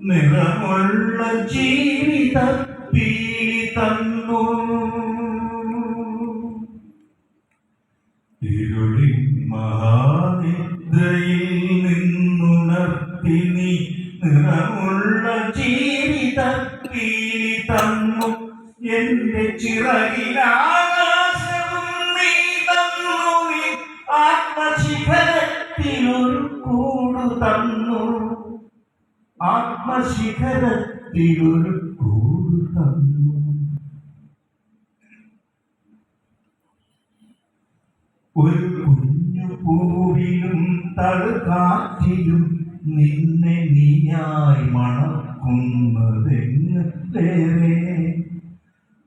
നിറമുള്ള ജീവിത പീലി തന്നു ഇരുളി മഹാനിദ്രയിൽ നിന്നുണർത്തി നീ നിറമുള്ള ജീവിത പീലി തന്നു എന്റെ ചിറകിലാകാശവും നീ തന്നു ആത്മശിഖരത്തിനൊരു കൂടു തന്നു ആത്മശിഖരത്തിലൊരു കൂടു തന്നു ഒരു കുഞ്ഞു പൂവിലും തളുകാറ്റിലും നിന്നെ നീയായി മണക്കുന്നതെന്ന് വേറെ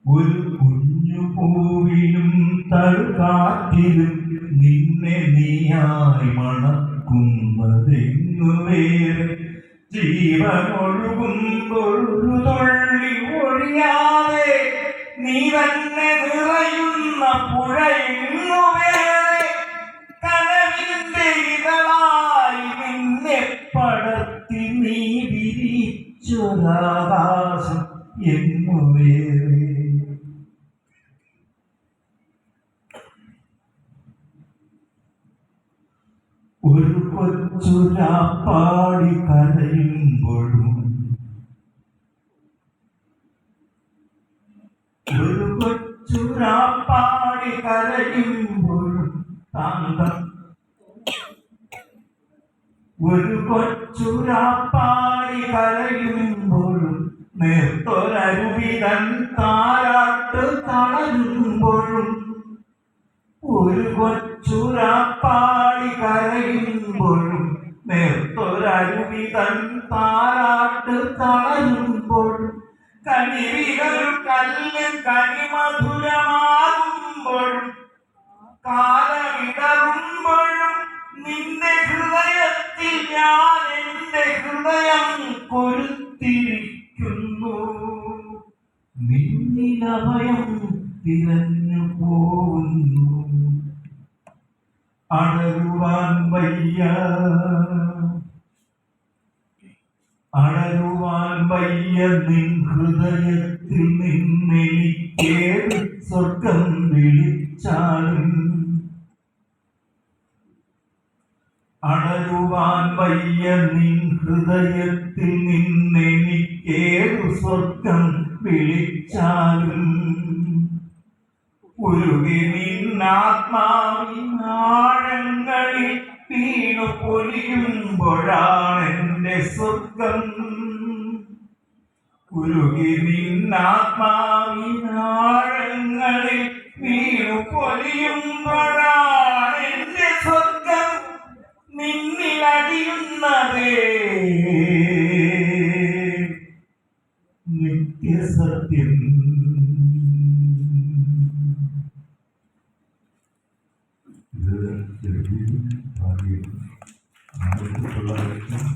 ഒരു കുഞ്ഞു പൂവിലും തളുകാറ്റിലും നിന്നെ നീയായി മണക്കുന്നതെന്നു വേറെ ജീവനൊഴുകുമ്പൊഴു തൊള്ളി ഒഴിയാതെ നീ തന്നെ നിറയുന്ന പുഴയുന്നു കനവിന്റെ ഇതളായി നിന്നെ പടത്തി നീ ഒരു കൊച്ചുരാപ്പാടി കരയുമ്പോഴും ഒരു കൊച്ചുരാപ്പാടി കരയുമ്പോഴും താന്തം ഒരു കൊച്ചുരാപ്പാടി കരയുമ്പോഴും നേർത്തൊരരുവിതൻ താരാട്ട് തളരുമ്പോഴും ഒരു കൊച്ചുരാപ്പാടി കരയുമ്പോഴും നേർത്തൊരരുവി തൻ താരാട്ട് തളരുമ്പോഴും കനിവികൾ കല്ല് കനിമധുരമാകുമ്പോഴും കാലമിടറുമ്പോഴും നിന്റെ ഹൃദയത്തിൽ ഞാൻ എന്റെ ഹൃദയം കൊരുത്തിരിക്കുന്നു നിന്നിലഭയം തിരഞ്ഞു പോകുന്നു അടരുവാൻ വയ്യ. അടരുവാൻ വയ്യ നിൻ ഹൃദയത്തിൽ നിന്നെനിക്കേ സ്വർഗം വിളിച്ചാലും. അടരുവാൻ വയ്യ നിൻ ഹൃദയത്തിൽ നിന്നെനിക്കേതു സ്വർഗം വിളിച്ചാലും. ഉരുകി നിന്നാത്മാവിനാഴങ്ങളിൽ വീണു പൊലിയുമ്പോഴാണ് എന്റെ സ്വർഗം. ഉരുകി നിന്നാത്മാവിനാഴങ്ങളിൽ വീണു പൊലിയുമ്പോഴാണ് എന്റെ സ്വർഗം. നിന്നിലടിയുന്നതേ നിത്യസത്യം. ஆறு ஆயிரத்தி தொள்ளாயிரத்தி